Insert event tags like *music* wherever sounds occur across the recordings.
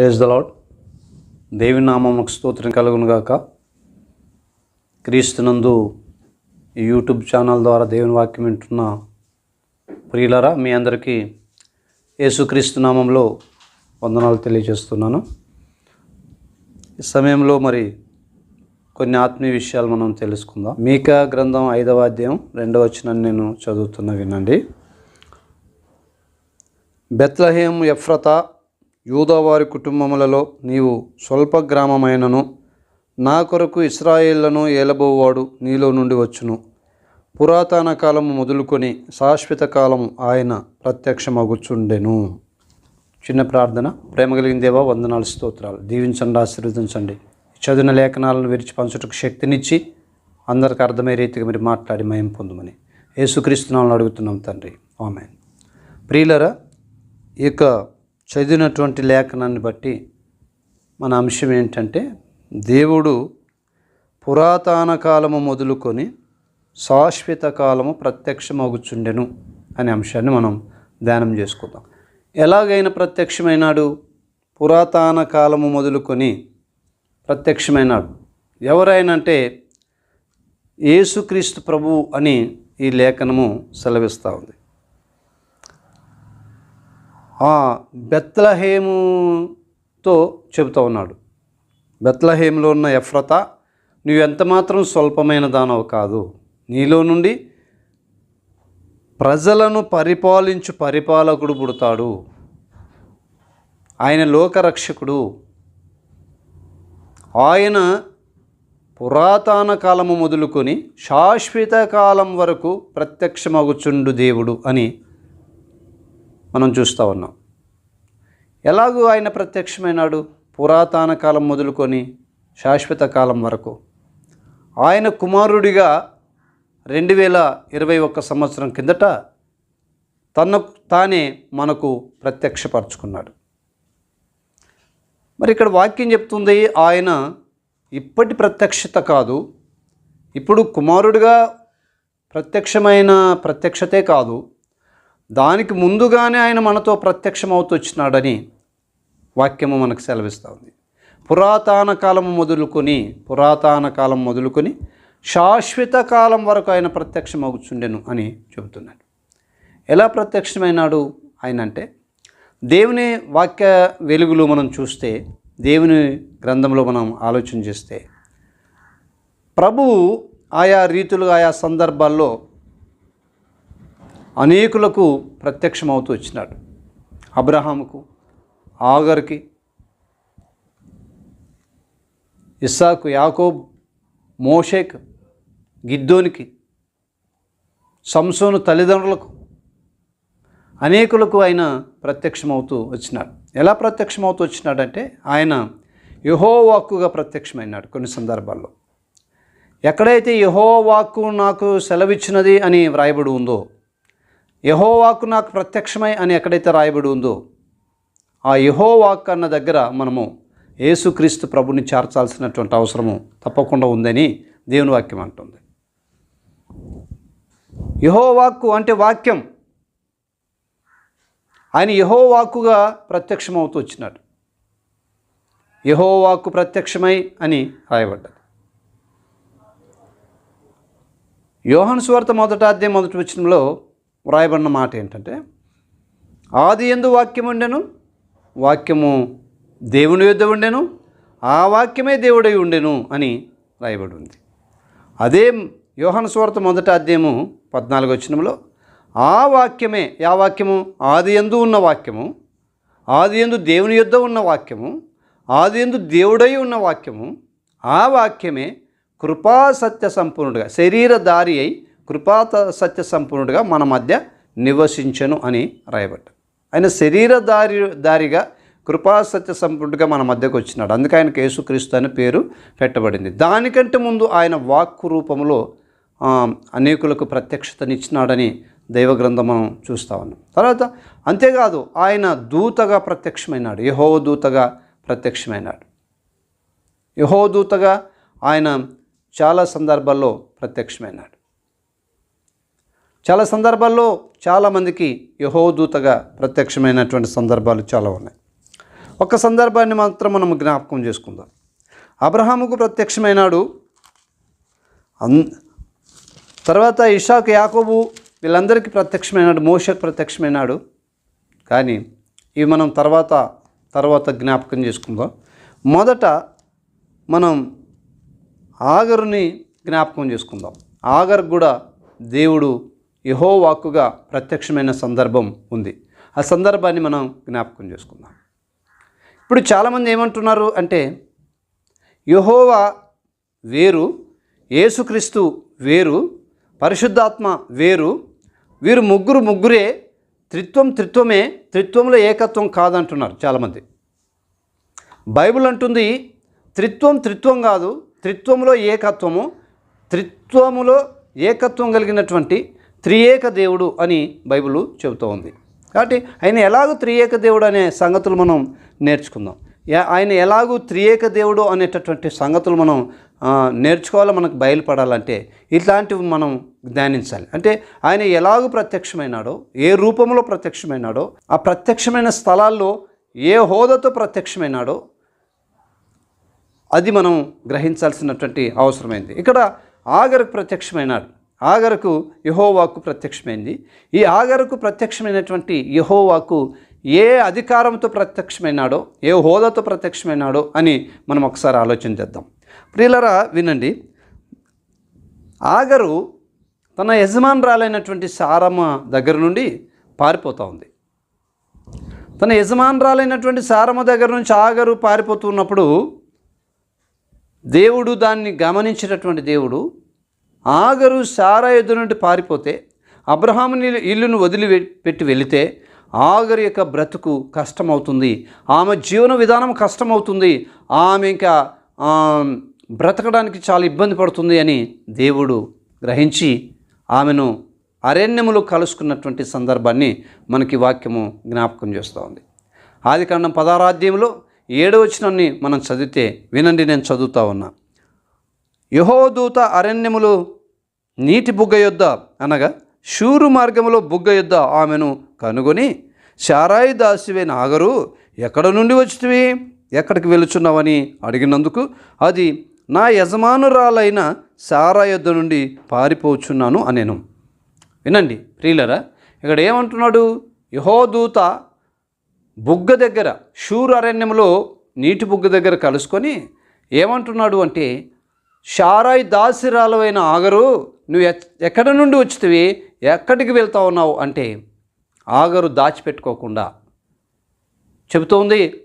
Praise the lord దేవి నామముకు స్తోత్రం కలుగునుగాక క్రీస్తునందు ఈ యూట్యూబ్ ఛానల్ ద్వారా దేవుని వాక్యం వింటున్న ప్రియులరా మీ అందరికీ యేసుక్రీస్తు నామంలో వందనాలు తెలియజేస్తున్నాను. ఈ సమయంలో మరి కొన్ని ఆత్మీయ విషయాలు మనం తెలుసుకుందాం. మీకా గ్రంథం ఐదవ అధ్యాయం రెండవ వచ్చిన నేను చదువుతున్న వినండి. బెత్లహేం ఎఫ్రత యూదావారి కుటుంబములలో నీవు స్వల్ప గ్రామమైనను. నా కొరకు ఇస్రాయేళ్ళను ఏలబోవాడు నీలో నుండి వచ్చును. పురాతన కాలము మొదలుకొని శాశ్వత కాలము ఆయన ప్రత్యక్షమగుచుండెను. చిన్న ప్రార్థన. ప్రేమ కలిగిన దేవా వందనాలు స్తోత్రాలు. దీవించండి ఆశీర్వదించండి. చదివిన లేఖనాలను విరిచి పంచుటకు శక్తినిచ్చి అందరికి అర్థమయ్యే రీతిగా మీరు మాట్లాడి మయం పొందమని యేసుక్రీస్తునాలను అడుగుతున్నాం తండ్రి. ఆమె ప్రియులరా ఇక చదివినటువంటి లేఖనాన్ని బట్టి మన అంశం ఏంటంటే దేవుడు పురాతన కాలము మొదలుకొని శాశ్వత కాలము ప్రత్యక్షమగుచుండెను అనే అంశాన్ని మనం ధ్యానం చేసుకుందాం. ఎలాగైనా ప్రత్యక్షమైనాడు? పురాతన కాలము మొదలుకొని ప్రత్యక్షమైనాడు. ఎవరైనా అంటే యేసుక్రీస్తు ప్రభు అని ఈ లేఖనము సెలవిస్తూ ఉంది. బెత్లహేముతో చెబుతూ ఉన్నాడు. బెత్లహేములో ఉన్న ఎఫ్రత నువ్వు ఎంత మాత్రం స్వల్పమైన దానవు కాదు. నీలో నుండి ప్రజలను పరిపాలించు పరిపాలకుడు పుడతాడు. ఆయన లోకరక్షకుడు. ఆయన పురాతన కాలము మొదలుకొని శాశ్వత కాలం వరకు ప్రత్యక్షమగుచుండు దేవుడు అని మనం చూస్తూ ఉన్నాం. ఎలాగూ ఆయన ప్రత్యక్షమైనాడు? పురాతన కాలం మొదలుకొని శాశ్వత కాలం వరకు. ఆయన కుమారుడిగా రెండు వేల ఇరవై ఒక్క సంవత్సరం కిందట తన తానే మనకు ప్రత్యక్షపరచుకున్నాడు. మరి ఇక్కడ వాక్యం చెప్తుంది ఆయన ఇప్పటి ప్రత్యక్షత కాదు. ఇప్పుడు కుమారుడిగా ప్రత్యక్షమైన ప్రత్యక్షతే కాదు. దానికి ముందుగానే ఆయన మనతో ప్రత్యక్షమవుతూ వచ్చినాడని వాక్యము మనకు సెలవిస్తూ ఉంది. పురాతన కాలం మొదలుకొని పురాతన కాలం మొదలుకొని శాశ్వత కాలం వరకు ఆయన ప్రత్యక్షమవుచుండెను అని చెబుతున్నాడు. ఎలా ప్రత్యక్షమైనాడు? ఆయన అంటే దేవుని వాక్య వెలుగులో మనం చూస్తే దేవుని గ్రంథంలో మనం ఆలోచన చేస్తే ప్రభువు ఆయా రీతులుగా ఆయా సందర్భాల్లో అనేకులకు ప్రత్యక్షమవుతూ వచ్చినాడు. అబ్రహాముకు ఆగర్కి ఇస్సాకు యాకోబ్ మోషేక్ గిద్దోనికి సంసోను తల్లిదండ్రులకు అనేకులకు ఆయన ప్రత్యక్షమవుతూ వచ్చినాడు. ఎలా ప్రత్యక్షమవుతూ వచ్చినాడంటే ఆయన యహోవాక్కుగా ప్రత్యక్షమైనాడు కొన్ని సందర్భాల్లో. ఎక్కడైతే యహోవాక్కు నాకు సెలవిచ్చినది అని వ్రాయబడి ఉందో యహోవాకు నాకు ప్రత్యక్షమై అని ఎక్కడైతే రాయబడి ఉందో ఆ యహోవాక్ అన్న దగ్గర మనము యేసుక్రీస్తు ప్రభుని చేర్చాల్సినటువంటి అవసరము తప్పకుండా ఉందని దేవుని వాక్యం అంటుంది. యహోవాక్కు అంటే వాక్యం. ఆయన యహోవాక్కుగా ప్రత్యక్షమవుతూ వచ్చినాడు. యహోవాక్కు ప్రత్యక్షమై అని రాయబడ్డది. యోహన్ స్వార్థ మొదట అధ్యాయం మొదటి వచ్చినంలో వ్రాయబడిన మాట ఏంటంటే ఆది ఎందు వాక్యం ఉండెను వాక్యము దేవుని యొద్ద ఉండెను ఆ వాక్యమే దేవుడై ఉండెను అని రాయబడి ఉంది. అదే యోహన స్వార్త మొదట అధ్యాయము పద్నాలుగు వచ్చినంలో ఆ వాక్యమే ఆ వాక్యము? ఆది ఎందు ఉన్న వాక్యము ఆది ఎందు దేవుని యొద్ద ఉన్న వాక్యము ఆది ఎందు దేవుడై ఉన్న వాక్యము ఆ వాక్యమే కృపా సత్య సంపూర్ణుడుగా శరీరధారి అయి కృపాత సత్య సంపూర్ణుడిగా మన మధ్య నివసించను అని రాయబడ్డ ఆయన శరీరధారి దారిగా కృపా సత్య సంపూర్ణుడిగా మన మధ్యకు వచ్చినాడు. అందుకే ఆయనకు యేసుక్రీస్తు అనే పేరు పెట్టబడింది. దానికంటే ముందు ఆయన వాక్కు రూపంలో అనేకులకు ప్రత్యక్షతనిచ్చినాడని దైవ గ్రంథం మనం చూస్తా ఉన్నాం. తర్వాత అంతేకాదు ఆయన దూతగా ప్రత్యక్షమైనాడు. యహో దూతగా ప్రత్యక్షమైనాడు. యహో దూతగా ఆయన చాలా సందర్భాల్లో ప్రత్యక్షమైనాడు. చాలా సందర్భాల్లో చాలామందికి యహోదూతగా ప్రత్యక్షమైనటువంటి సందర్భాలు చాలా ఉన్నాయి. ఒక సందర్భాన్ని మాత్రం మనం జ్ఞాపకం చేసుకుందాం. అబ్రహాముకు ప్రత్యక్షమైనాడు. అన్ తర్వాత ఇషాక్ యాకోబు వీళ్ళందరికీ ప్రత్యక్షమైనాడు మోషకు ప్రత్యక్షమైనాడు. కానీ ఇవి మనం తర్వాత తర్వాత జ్ఞాపకం చేసుకుందాం. మొదట మనం ఆగరుని జ్ఞాపకం చేసుకుందాం. ఆగర్ కూడా దేవుడు యహో వాక్కుగా ప్రత్యక్షమైన సందర్భం ఉంది. ఆ సందర్భాన్ని మనం జ్ఞాపకం చేసుకుందాం. ఇప్పుడు చాలామంది ఏమంటున్నారు అంటే యహోవా వేరు యేసుక్రీస్తు వేరు పరిశుద్ధాత్మ వేరు వీరు ముగ్గురు ముగ్గురే త్రిత్వం త్రిత్వమే త్రిత్వంలో ఏకత్వం కాదంటున్నారు చాలామంది. బైబిల్ అంటుంది త్రిత్వం త్రిత్వం కాదు త్రిత్వంలో ఏకత్వము త్రిత్వములో ఏకత్వం కలిగినటువంటి త్రియేక దేవుడు అని బైబిల్ చెబుతూ ఉంది. కాబట్టి ఆయన ఎలాగో త్రియేక దేవుడు అనే సంగతులు మనం నేర్చుకుందాం. ఆయన ఎలాగూ త్రియేక దేవుడు అనేటటువంటి సంగతులు మనం నేర్చుకోవాలో మనకు బయలుపడాలంటే ఇట్లాంటివి మనం ధ్యానించాలి. అంటే ఆయన ఎలాగూ ప్రత్యక్షమైనాడో ఏ రూపంలో ప్రత్యక్షమైనాడో ఆ ప్రత్యక్షమైన స్థలాల్లో ఏ హోదాతో ప్రత్యక్షమైనాడో అది మనం గ్రహించాల్సినటువంటి అవసరమైంది. ఇక్కడ ఆగరికి ప్రత్యక్షమైనాడు. ఆగరకు యహోవాకు ప్రత్యక్షమైంది. ఈ ఆగరకు ప్రత్యక్షమైనటువంటి యహోవాకు ఏ అధికారంతో ప్రత్యక్షమైనాడో ఏ హోదాతో ప్రత్యక్షమైనాడో అని మనం ఒకసారి ఆలోచన చేద్దాం. ప్రియులరా వినండి. ఆగరు తన యజమానురాలైనటువంటి సారమ్మ దగ్గర నుండి పారిపోతూ ఉంది. తన యజమానురాలైనటువంటి సారమ్మ దగ్గర నుంచి ఆగరు పారిపోతున్నప్పుడు దేవుడు దాన్ని గమనించినటువంటి దేవుడు ఆగరు సారా ఎదురు నుండి పారిపోతే అబ్రహాముని ఇల్లును వదిలి పెట్టి వెళితే ఆగరు యొక్క బ్రతుకు కష్టమవుతుంది. ఆమె జీవన విధానం కష్టమవుతుంది. ఆమె ఇంకా బ్రతకడానికి చాలా ఇబ్బంది పడుతుంది అని దేవుడు గ్రహించి ఆమెను అరణ్యములు కలుసుకున్నటువంటి సందర్భాన్ని మనకి వాక్యము జ్ఞాపకం చేస్తూ ఉంది. ఆదికాండం పదారాధ్యంలో ఏడవచనాన్ని మనం చదివితే వినండి నేను చదువుతా ఉన్నా. యహోదూత అరణ్యములో నీటి బుగ్గ యొద్ద అనగా శూరు మార్గములో బుగ్గ యొద్ద ఆమెను కనుగొని శారాయి దాసివైన ఆగరు ఎక్కడ నుండి వచ్చితివి? ఎక్కడికి వెళుచున్నావని అడిగినందుకు అది నా యజమానురాలైన సారా యొద్ద నుండి పారిపోచున్నాను అనేను. వినండి ప్రియులరా ఇక్కడ ఏమంటున్నాడు? యహోదూత బుగ్గ దగ్గర షూర్ అరణ్యంలో నీటి బుగ్గ దగ్గర కలుసుకొని ఏమంటున్నాడు అంటే షారాయి దాసిరాలవైన ఆగరు నువ్వు ఎక్- ఎక్కడ నుండి వచ్చితివి? ఎక్కడికి వెళ్తా ఉన్నావు? అంటే ఆగరు దాచిపెట్టుకోకుండా. చెబుతోంది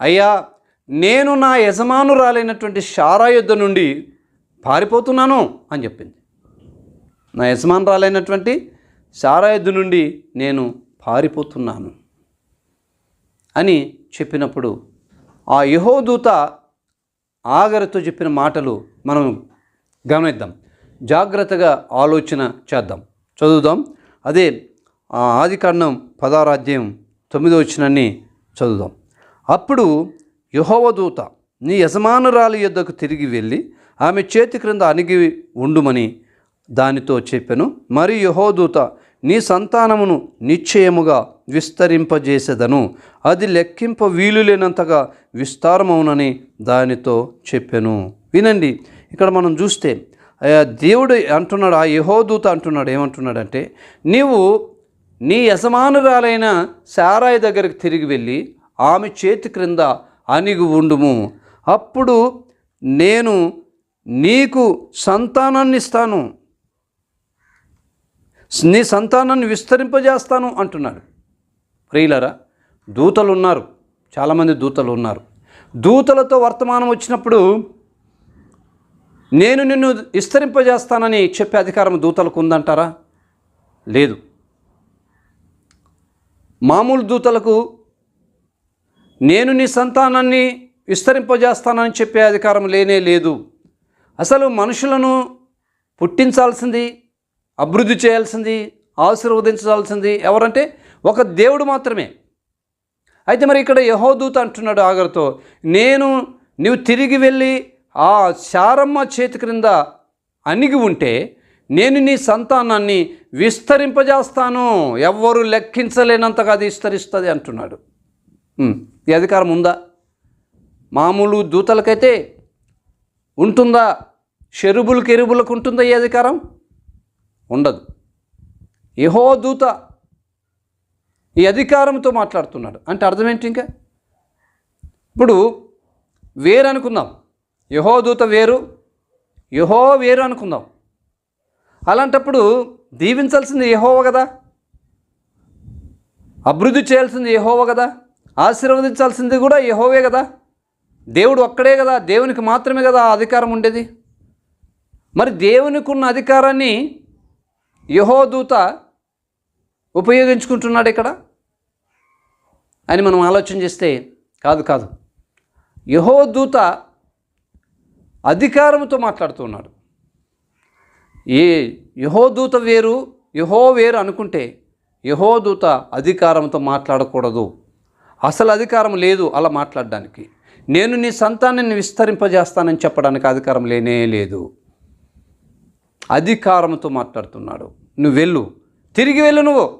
అయ్యా నేను నా యజమానురాలైనటువంటి షారా యుద్ధ నుండి పారిపోతున్నాను అని చెప్పింది. నా యజమానురాలైనటువంటి షారా యుద్ధ నుండి నేను పారిపోతున్నాను అని చెప్పినప్పుడు ఆ యహోదూత ఆగరతో చెప్పిన మాటలు మనం గమనిద్దాం. జాగ్రత్తగా ఆలోచన చేద్దాం. చదువుదాం. అదే ఆ ఆదికాండం పదారాధ్యం తొమ్మిదో వచ్చినని చదువుదాం. అప్పుడు యుహోవదూత నీ యజమానురాలి యొద్దకు తిరిగి వెళ్ళి ఆమె చేతి క్రింద అణిగి ఉండుమని దానితో చెప్పాను. మరి యహోదూత నీ సంతానమును నిశ్చయముగా విస్తరింపజేసేదను. అది లెక్కింప వీలు లేనంతగా విస్తారమవునని దానితో చెప్పెను. వినండి ఇక్కడ మనం చూస్తే దేవుడు అంటున్నాడు ఆ యహోదూత అంటున్నాడు ఏమంటున్నాడంటే నీవు నీ యజమానురాలైన సారాయి దగ్గరికి తిరిగి వెళ్ళి ఆమె చేతి క్రింద అణిగి ఉండుము. అప్పుడు నేను నీకు సంతానాన్ని ఇస్తాను. నీ సంతానాన్ని విస్తరింపజేస్తాను అంటున్నాడు. ప్రియులరా దూతలు ఉన్నారు చాలామంది దూతలు ఉన్నారు దూతలతో వర్తమానం వచ్చినప్పుడు నేను నిన్ను విస్తరింపజేస్తానని చెప్పే అధికారం దూతలకు ఉందంటారా? లేదు. మామూలు దూతలకు నేను నీ సంతానాన్ని విస్తరింపజేస్తానని చెప్పే అధికారం లేనే లేదు. అసలు మనుషులను పుట్టించాల్సింది అభివృద్ధి చేయాల్సింది ఆశీర్వదించాల్సింది ఎవరంటే ఒక దేవుడు మాత్రమే. అయితే మరి ఇక్కడ యహోదూత అంటున్నాడు ఆగర్తో నేను నువ్వు తిరిగి వెళ్ళి ఆ శారమ్మ చేతి క్రింద అణిగి ఉంటే నేను నీ సంతానాన్ని విస్తరింపజేస్తాను. ఎవ్వరు లెక్కించలేనంతగా అది విస్తరిస్తుంది అంటున్నాడు. ఈ అధికారం ఉందా? మామూలు దూతలకైతే ఉంటుందా? షెరుబులకు ఎరుబులకు ఉంటుందా ఈ అధికారం? ఉండదు. యహోదూత ఈ అధికారంతో మాట్లాడుతున్నాడు. అంటే అర్థం ఏంటి ఇంకా? ఇప్పుడు వేరు అనుకుందాం యహోదూత వేరు యహో వేరు అనుకుందాం. అలాంటప్పుడు దీవించాల్సింది యహోవ కదా? అభివృద్ధి చేయాల్సింది యహోవ కదా? ఆశీర్వదించాల్సింది కూడా యహోవే కదా? దేవుడు ఒక్కడే కదా? దేవునికి మాత్రమే కదా ఆ అధికారం ఉండేది? మరి దేవునికి ఉన్న అధికారాన్ని యహోదూత ఉపయోగించుకుంటున్నాడు ఇక్కడ అని మనం ఆలోచన చేస్తే కాదు కాదు. యహోదూత అధికారంతో మాట్లాడుతున్నాడు ఏ యహోదూత వేరు యహో వేరు అనుకుంటే యహోదూత అధికారంతో మాట్లాడకూడదు. అసలు అధికారం లేదు అలా మాట్లాడడానికి. నేను నీ సంతానాన్ని విస్తరింపజేస్తానని చెప్పడానికి అధికారం లేనే లేదు. అధికారంతో మాట్లాడుతున్నాడు. నువ్వు వెళ్ళు. తిరిగి వెళ్ళు నువ్వు.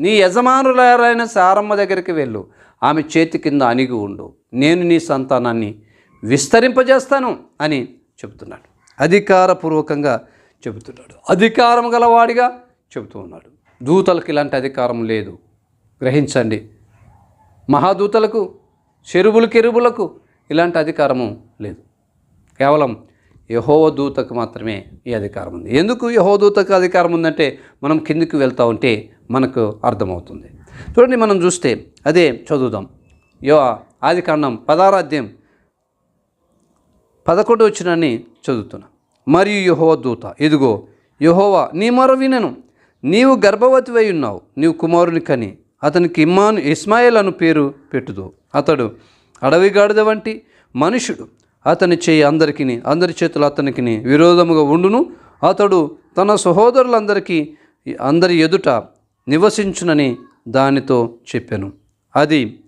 నీ యజమానులైన సారమ్మ దగ్గరికి వెళ్ళు. ఆమె చేతి కింద అణిగి ఉండు. నేను నీ సంతానాన్ని విస్తరింపజేస్తాను అని చెబుతున్నాడు. అధికారపూర్వకంగా చెబుతున్నాడు. అధికారం గలవాడిగా చెబుతూ ఉన్నాడు. దూతలకు ఇలాంటి అధికారం లేదు. గ్రహించండి. మహాదూతలకు చెరువులు కెరువులకు ఇలాంటి అధికారము లేదు. కేవలం యహోవ దూతకు మాత్రమే ఈ అధికారం ఉంది. ఎందుకు యహో దూతకు అధికారం ఉందంటే మనం కిందికి వెళ్తా ఉంటే మనకు అర్థమవుతుంది. చూడండి మనం చూస్తే అదే చదువుదాం. యో ఆది కాండం పదారాధ్యం పదకొండు వచ్చినని చదువుతున్నా. మరియు యహోవ దూత ఇదిగో యహోవా నీ మరో వినను. నీవు గర్భవతివై ఉన్నావు. నీవు కుమారుని కని అతనికి ఇమ్మాను ఇస్మాయిల్ అను పేరు పెట్టుదు అతడు అడవి గాడిద వంటి మనుషుడు అతని చేయి అందరికీ అందరి చేతులు అతనికి విరోధముగా ఉండును. అతడు తన సహోదరులందరికీ అందరి ఎదుట నివసించునని దానితో చెప్పాను. అది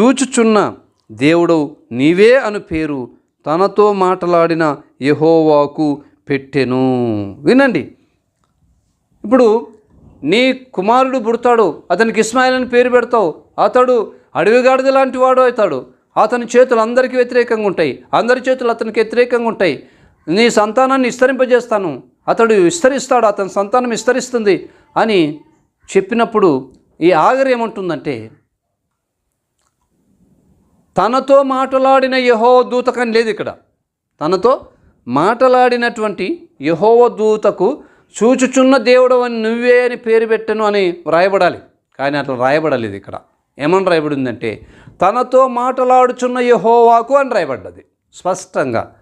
చూచుచున్న దేవుడు నీవే అను పేరు తనతో మాట్లాడిన యహోవాకు పెట్టెను. వినండి. ఇప్పుడు నీ కుమారుడు పుడతాడు అతనికి ఇస్మాయిల్ అని పేరు పెడతావు. అతడు అడవిగాడిద లాంటి వాడు అవుతాడు. అతని చేతులు అందరికీ వ్యతిరేకంగా ఉంటాయి. అందరి చేతులు అతనికి వ్యతిరేకంగా ఉంటాయి. నీ సంతానాన్ని విస్తరింపజేస్తాను. అతడు విస్తరిస్తాడు అతని సంతానం విస్తరిస్తుంది అని చెప్పినప్పుడు ఈ ఆగరి ఏమంటుందంటే తనతో మాట్లాడిన యహో దూతకని లేదు ఇక్కడ. తనతో మాట్లాడినటువంటి యహోవ దూతకు చూచుచున్న దేవుడు అని నువ్వే అని పేరు పెట్టను అని వ్రాయబడాలి కానీ అట్లా రాయబడలేదు ఇక్కడ. ఏమని రాయబడిందంటే తనతో మాట్లాడుచున్న యహోవాకు అని రాయబడ్డది స్పష్టంగా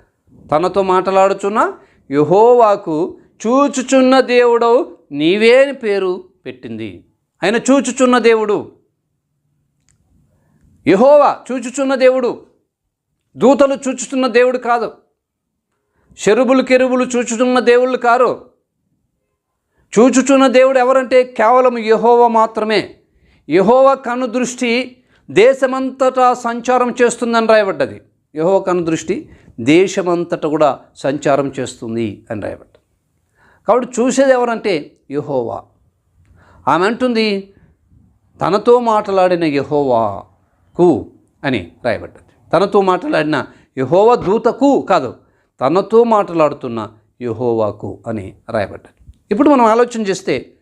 తనతో మాట్లాడుచున్న యహోవాకు చూచుచున్న దేవుడు నీవే అని పేరు పెట్టింది. ఆయన చూచుచున్న దేవుడు. యహోవా చూచుచున్న దేవుడు. దూతలు చూచుచున్న దేవుడు కాదు. చెరుబులు కెరుబులు చూచుచున్న దేవుళ్ళు కారు. చూచుచున్న దేవుడు ఎవరంటే కేవలం యహోవ మాత్రమే. యహోవ కను దృష్టి దేశమంతటా సంచారం చేస్తుందని రాయబడ్డది. యహోవ కను దృష్టి దేశమంతటా కూడా సంచారం చేస్తుంది అని రాయబడ్డది. కాబట్టి చూసేది ఎవరంటే యహోవా. ఆమె అంటుంది తనతో మాట్లాడిన యహోవాకు అని రాయబడ్డది. తనతో మాట్లాడిన యహోవ దూతకు కాదు తనతో మాట్లాడుతున్న యహోవాకు అని రాయబడ్డది. ఇప్పుడు మనం ఆలోచన చేస్తే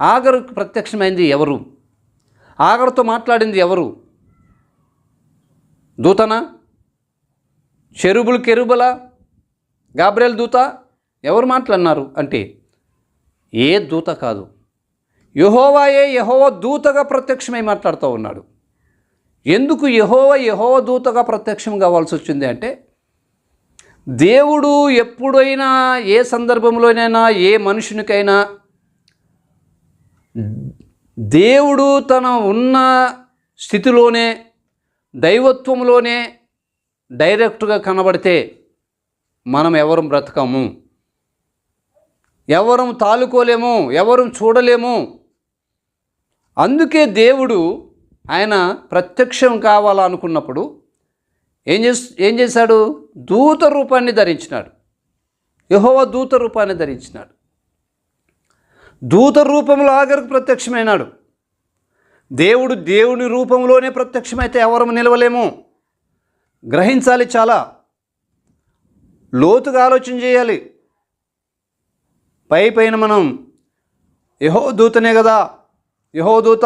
ఆగరుకు ప్రత్యక్షమైంది ఎవరు? ఆగరుతో మాట్లాడింది ఎవరు? దూతనా? చెరుబులు కెరుబల? గాబ్రేల్ దూత? ఎవరు మాట్లాడినారు? అంటే ఏ దూత కాదు. యహోవాయే యహోవ దూతగా ప్రత్యక్షమై మాట్లాడుతూ ఉన్నాడు. ఎందుకు యహోవ యహోవ దూతగా ప్రత్యక్షం కావాల్సి వచ్చింది అంటే దేవుడు ఎప్పుడైనా ఏ సందర్భంలోనైనా ఏ మనుషునికైనా దేవుడు తన ఉన్న స్థితిలోనే దైవత్వంలోనే డైరెక్ట్గా కనబడితే మనం ఎవరం బ్రతకము? ఎవరం తాలుకోలేము? ఎవరం చూడలేము? అందుకే దేవుడు ఆయన ప్రత్యక్షం కావాలనుకున్నప్పుడు ఏం చేసి ఏం చేశాడు? దూత రూపాన్ని ధరించినాడు. యహోవ దూత రూపాన్ని ధరించినాడు. దూత రూపంలో ఆగరకు ప్రత్యక్షమైనాడు. దేవుడు దేవుని రూపంలోనే ప్రత్యక్షమైతే ఎవరము నిలవలేము? గ్రహించాలి చాలా. లోతుగా ఆలోచన చేయాలి. పై పైన మనం యహో దూతనే కదా యహో దూత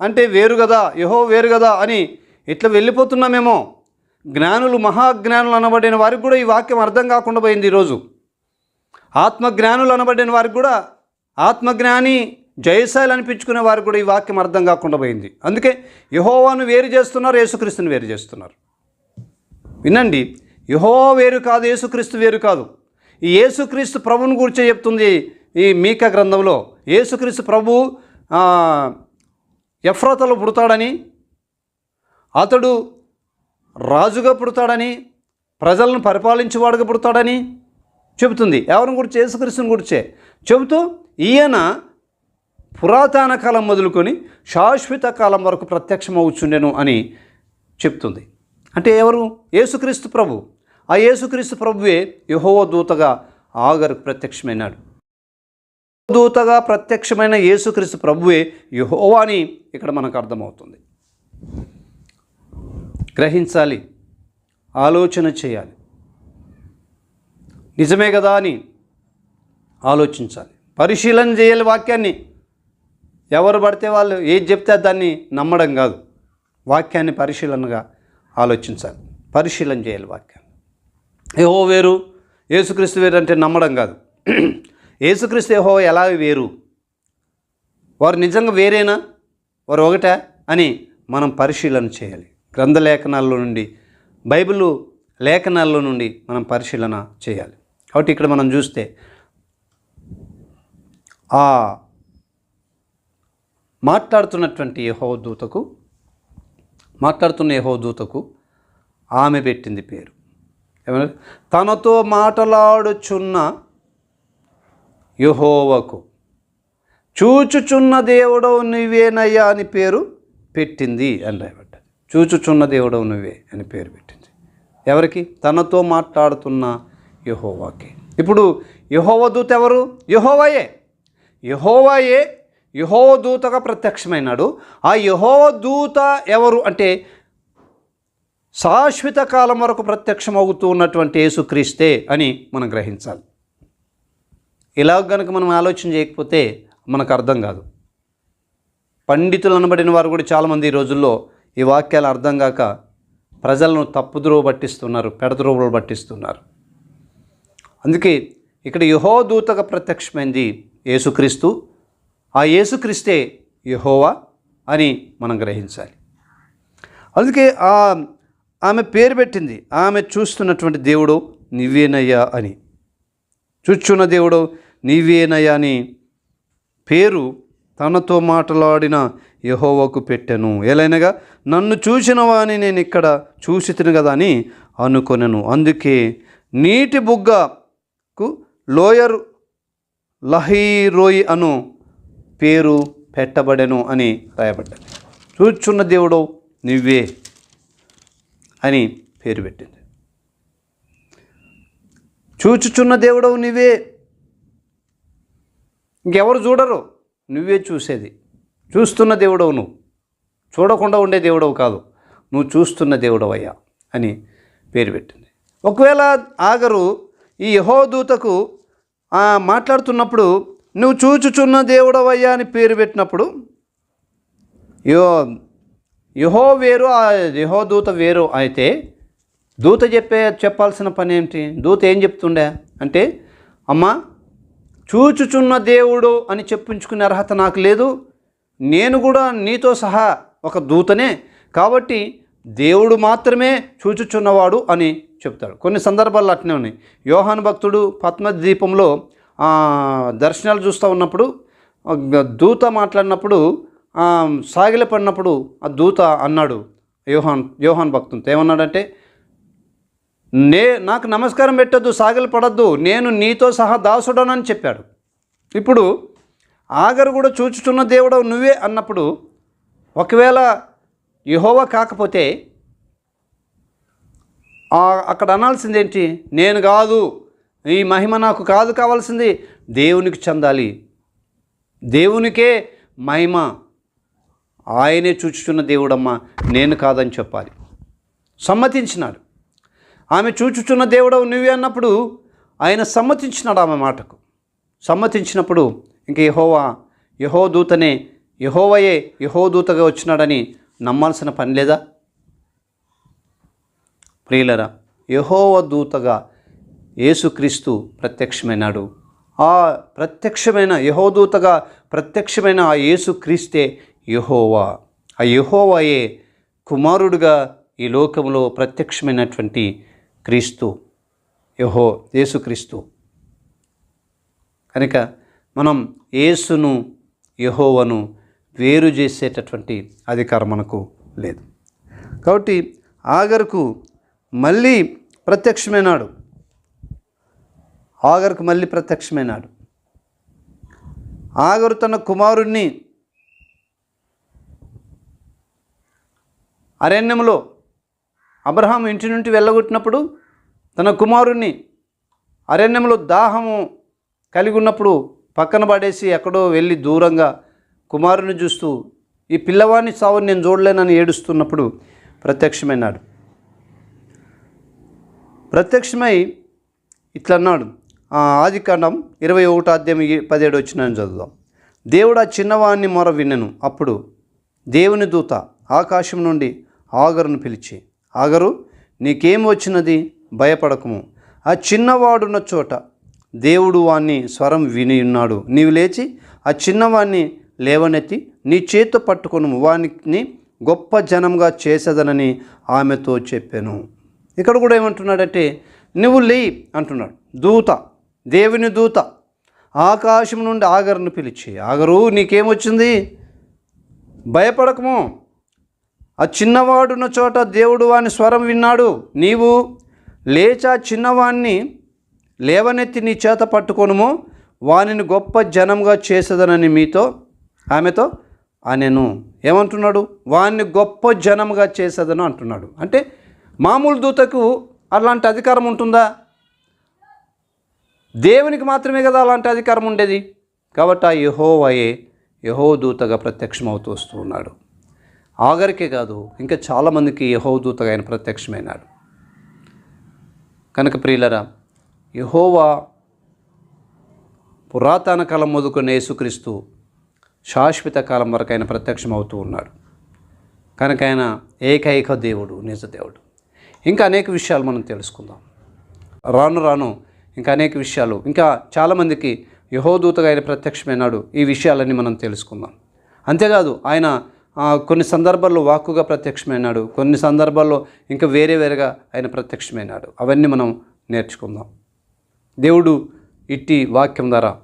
అంటే వేరు కదా యహో వేరు కదా అని ఇట్లా వెళ్ళిపోతున్నామేమో? జ్ఞానులు మహాజ్ఞానులు అనబడిన వారికి కూడా ఈ వాక్యం అర్థం కాకుండా పోయింది ఈరోజు. ఆత్మజ్ఞానులు అనబడిన వారికి కూడా ఆత్మజ్ఞాని జయశాలి అనిపించుకునే వారు కూడా ఈ వాక్యం అర్థం కాకుండా పోయింది. అందుకే యహోవాను వేరు చేస్తున్నారు యేసుక్రీస్తుని వేరు చేస్తున్నారు. వినండి యహో వేరు కాదు యేసుక్రీస్తు వేరు కాదు. ఈ యేసుక్రీస్తు ప్రభువుని గురించి చెప్తుంది ఈ మీక గ్రంథంలో. యేసుక్రీస్తు ప్రభు ఆ, ఎఫ్రాతలో పుడతాడని అతడు రాజుగా పుడతాడని ప్రజలను పరిపాలించేవాడుగా పుడతాడని చెబుతుంది. ఎవరిని గురించి? యేసుక్రీస్తుని గురించే. చెబుతూ ఈయన పురాతన కాలం మొదలుకొని శాశ్వత కాలం వరకు ప్రత్యక్షమవుచుండెను అని చెప్తుంది. అంటే ఎవరు? యేసుక్రీస్తు ప్రభు. ఆ యేసుక్రీస్తు ప్రభువే యహోవ దూతగా ఆగరకు ప్రత్యక్షమైనాడు. దూతగా ప్రత్యక్షమైన యేసుక్రీస్తు ప్రభువే యహోవా అని ఇక్కడ మనకు అర్థమవుతుంది. గ్రహించాలి. ఆలోచన చేయాలి. నిజమే కదా అని ఆలోచించాలి. పరిశీలన చేయాలి వాక్యాన్ని. ఎవరు పడితే వాళ్ళు ఏది చెప్తే దాన్ని నమ్మడం కాదు. వాక్యాన్ని పరిశీలనగా ఆలోచించాలి. పరిశీలన చేయాలి వాక్యాన్ని. ఏహో వేరు ఏసుక్రీస్తు వేరు అంటే నమ్మడం కాదు. *clears throat* ఏసుక్రీస్తు ఏహో ఎలా వేరు? వారు నిజంగా వేరేనా? వారు ఒకటా అని మనం పరిశీలన చేయాలి. గ్రంథలేఖనాల్లో నుండి బైబిల్ లేఖనాల్లో నుండి మనం పరిశీలన చేయాలి. కాబట్టి ఇక్కడ మనం చూస్తే ఆ మాట్లాడుతున్నటువంటి యహో దూతకు మాట్లాడుతున్న యహో దూతకు ఆమె పెట్టింది పేరు. ఏమన్నా తనతో మాట్లాడుచున్న యహోవకు చూచుచున్న దేవుడవు నువ్వేనయ్యా అని పేరు పెట్టింది అని రాయబడ్డది. చూచుచున్న దేవుడవు నువ్వే అని పేరు పెట్టింది. ఎవరికి? తనతో మాట్లాడుతున్న యహోవాకి. ఇప్పుడు యహోవ దూత ఎవరు యహోవయే. యహోవాయే యహోవ దూతగా ప్రత్యక్షమైనాడు. ఆ యహోవ దూత ఎవరు అంటే శాశ్వత కాలం వరకు ప్రత్యక్షమవుతూ ఉన్నటువంటి యేసుక్రీస్తే అని మనం గ్రహించాలి. ఇలా కనుక మనం ఆలోచన చేయకపోతే మనకు అర్థం కాదు. పండితులు అనబడిన వారు కూడా చాలామంది ఈ రోజుల్లో ఈ వాక్యాలు అర్థం కాక ప్రజలను తప్పుద్రోవ పట్టిస్తున్నారు పెడద్రోవలు పట్టిస్తున్నారు. అందుకే ఇక్కడ యహోదూతగా ప్రత్యక్షమైంది యేసుక్రీస్తు ఆ యేసుక్రీస్తే యహోవా అని మనం గ్రహించాలి. అందుకే ఆ ఆమె పేరు పెట్టింది. ఆమె చూస్తున్నటువంటి దేవుడు నీవేనయ్యా అని. చూచున్న దేవుడు నీవేనయ్యా అని పేరు తనతో మాట్లాడిన యహోవకు పెట్టాను. ఎలైనగా నన్ను చూసిన వాని నేను ఇక్కడ చూసి తిను కదా అని అనుకొనెను. అందుకే నీటి బుగ్గకు లోయర్ లహీరోయి అను పేరు పెట్టబడెను అని రాయబడ్డది. చూచున్న దేవుడు నువ్వే అని పేరు పెట్టింది. చూచుచున్న దేవుడవు నువ్వే ఇంకెవరు చూడరు? నువ్వే చూసేది. చూస్తున్న దేవుడవు నువ్వు చూడకుండా ఉండే దేవుడవు కాదు. నువ్వు చూస్తున్న దేవుడవయ్యా అని పేరు పెట్టింది. ఒకవేళ ఆగరు ఈ యహోదూతకు మాట్లాడుతున్నప్పుడు నువ్వు చూచుచున్న దేవుడవయ్యా అని పేరు పెట్టినప్పుడు యో యహో వేరు ఆ యహో దూత వేరు అయితే దూత చెప్పే చెప్పాల్సిన పని ఏమిటి దూత ఏం చెప్తుండే? అంటే అమ్మా చూచుచున్న దేవుడు అని చెప్పించుకునే అర్హత నాకు లేదు. నేను కూడా నీతో సహా ఒక దూతనే. కాబట్టి దేవుడు మాత్రమే చూచుచున్నవాడు అని చెప్తాడు కొన్ని సందర్భాల్లో అట్నే ఉన్నాయి. యోహాన్ భక్తుడు పద్మద్వీపంలో దర్శనాలు చూస్తూ ఉన్నప్పుడు దూత మాట్లాడినప్పుడు ఆ, సాగిలపడినప్పుడు ఆ దూత అన్నాడు యోహాన్ యోహాన్ భక్తునితో. ఏమన్నాడంటే నే నాకు నమస్కారం పెట్టద్దు సాగిల పడద్దు నేను నీతో సహా దాసుడనని చెప్పాడు. ఇప్పుడు ఆగరు కూడా చూచుచున్న దేవుడు నువ్వే అన్నప్పుడు ఒకవేళ యహోవ కాకపోతే అక్కడ అనాల్సింది ఏంటి? నేను కాదు. ఈ మహిమ నాకు కాదు కావాల్సింది. దేవునికి చెందాలి. దేవునికే మహిమ. ఆయనే చూచుచున్న దేవుడమ్మా నేను కాదని చెప్పాలి. సమ్మతించినాడు. ఆమె చూచుచున్న దేవుడవు నువ్వే అన్నప్పుడు ఆయన సమ్మతించినాడు ఆమె మాటకు. సమ్మతించినప్పుడు ఇంక యహోవా యహో దూతనే యహోవయే యహో దూతగా వచ్చినాడని నమ్మాల్సిన పని లేదా? ప్రియులరా యహోవ దూతగా యేసుక్రీస్తు ప్రత్యక్షమైనాడు. ఆ ప్రత్యక్షమైన యహోదూతగా ప్రత్యక్షమైన ఆ యేసుక్రీస్తే యహోవా. ఆ యహోవాయే కుమారుడుగా ఈ లోకంలో ప్రత్యక్షమైనటువంటి క్రీస్తు యహో యేసుక్రీస్తు. కనుక మనం యేసును యహోవను వేరు చేసేటటువంటి అధికారం మనకు లేదు. కాబట్టి ఆగరుకు మళ్ళీ ప్రత్యక్షమైనాడు ఆగరుకు మళ్ళీ ప్రత్యక్షమైనాడు ఆగరు తన కుమారుణ్ణి అరణ్యంలో అబ్రహాం ఇంటి నుండి వెళ్ళగొట్టినప్పుడు తన కుమారుణ్ణి అరణ్యంలో దాహము కలిగి ఉన్నప్పుడు పక్కన పడేసి ఎక్కడో వెళ్ళి దూరంగా కుమారుని చూస్తూ ఈ పిల్లవాడిని సావుని నేను చూడలేనని ఏడుస్తున్నప్పుడు ప్రత్యక్షమైనాడు ప్రత్యక్షమై ఇట్లా అన్నాడు ఆ ఆదికాండం ఇరవై ఒకటో అధ్యాయం పదిహేడు వచ్చిన చదువుదాం. దేవుడు ఆ చిన్నవాడిని మొర విన్నెను. అప్పుడు దేవుని దూత ఆకాశం నుండి ఆగరును పిలిచి ఆగరు నీకేం వచ్చినది? భయపడకము. ఆ చిన్నవాడున్న చోట దేవుడు వాణ్ణి స్వరం విని ఉన్నాడు. నీవు లేచి ఆ చిన్నవాణ్ణి లేవనెత్తి నీ చేత్తో పట్టుకొను వానిని గొప్ప జనంగా చేసేదనని ఆమెతో చెప్పాను. ఇక్కడ కూడా ఏమంటున్నాడంటే నువ్వు లేయి అంటున్నాడు. దూత దేవుని దూత ఆకాశం నుండి ఆగరును పిలిచి. ఆగరు నీకేమొచ్చింది? భయపడకము. ఆ చిన్నవాడున్న చోట దేవుడు వాని స్వరం విన్నాడు. నీవు లేచా చిన్నవాణ్ణి లేవనెత్తి నీ చేత పట్టుకొనుము. వానిని గొప్ప జనంగా చేసేదనని మీతో ఆమెతో నేను ఏమంటున్నాడు? వాన్ని గొప్ప జనంగా చేసేదను అంటున్నాడు. అంటే మామూలు దూతకు అలాంటి అధికారం ఉంటుందా? దేవునికి మాత్రమే కదా అలాంటి అధికారం ఉండేది. కాబట్టి ఆ యహోవయే యహో దూతగా ప్రత్యక్షమవుతూ వస్తూ ఉన్నాడు. ఆగరికే కాదు ఇంకా చాలామందికి యహో దూతగా ఆయన ప్రత్యక్షమైనాడు. కనుక ప్రియులరా యహోవా పురాతన కాలం మొదలుకొని యేసుక్రీస్తు శాశ్వత కాలం వరకు ఆయన ప్రత్యక్షం అవుతూ ఉన్నాడు. కనుక ఆయన ఏకైక దేవుడు నిజ దేవుడు. ఇంకా అనేక విషయాలు మనం తెలుసుకుందాం. రాను రాను ఇంకా అనేక విషయాలు ఇంకా చాలామందికి యహోదూతగా ఆయన ప్రత్యక్షమైనాడు ఈ విషయాలన్నీ మనం తెలుసుకుందాం. అంతేకాదు ఆయన కొన్ని సందర్భాల్లో వాక్కుగా ప్రత్యక్షమైనాడు కొన్ని సందర్భాల్లో ఇంకా వేరే వేరేగా ఆయన ప్రత్యక్షమైనాడు. అవన్నీ మనం నేర్చుకుందాం. దేవుడు ఇట్టి వాక్యం ద్వారా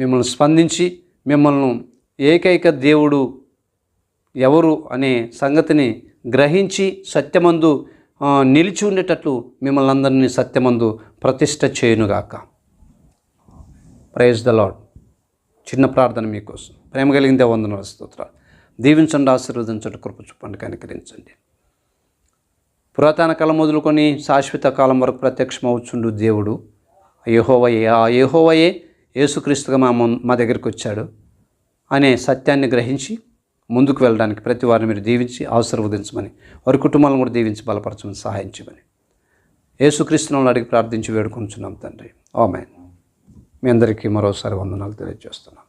మిమ్మల్ని స్పందించి మిమ్మల్ని ఏకైక దేవుడు ఎవరు అనే సంగతిని గ్రహించి సత్యమందు నిలిచి ఉండేటట్లు మిమ్మల్ని అందరినీ సత్యమందు ప్రతిష్ట చేయునుగాక. ప్రైజ్ ద లాడ్ చిన్న ప్రార్థన మీకోసం. ప్రేమ కలిగిందే వందన స్తోత్రాలు. దీవించండి ఆశీర్వదించండి కృప చూపండి కనికరించండి. పురాతన కాలం మొదలుకొని శాశ్వత కాలం వరకు ప్రత్యక్షమవుచుండు దేవుడు. యహోవయే ఆ యహోవయే యేసుక్రీస్తుగా మా మా దగ్గరికి వచ్చాడు. అనే సత్యాన్ని గ్రహించి ముందుకు వెళ్ళడానికి ప్రతి వారిని మీరు దీవించి ఆశీర్వదించమని వారి కుటుంబాలను కూడా దీవించి బలపరచమని సహాయం చేయమని. అడిగి ప్రార్థించి వేడుకొంచున్నాం తండ్రి. ఆమె మీ అందరికీ మరోసారి వందనాలు తెలియజేస్తున్నాం.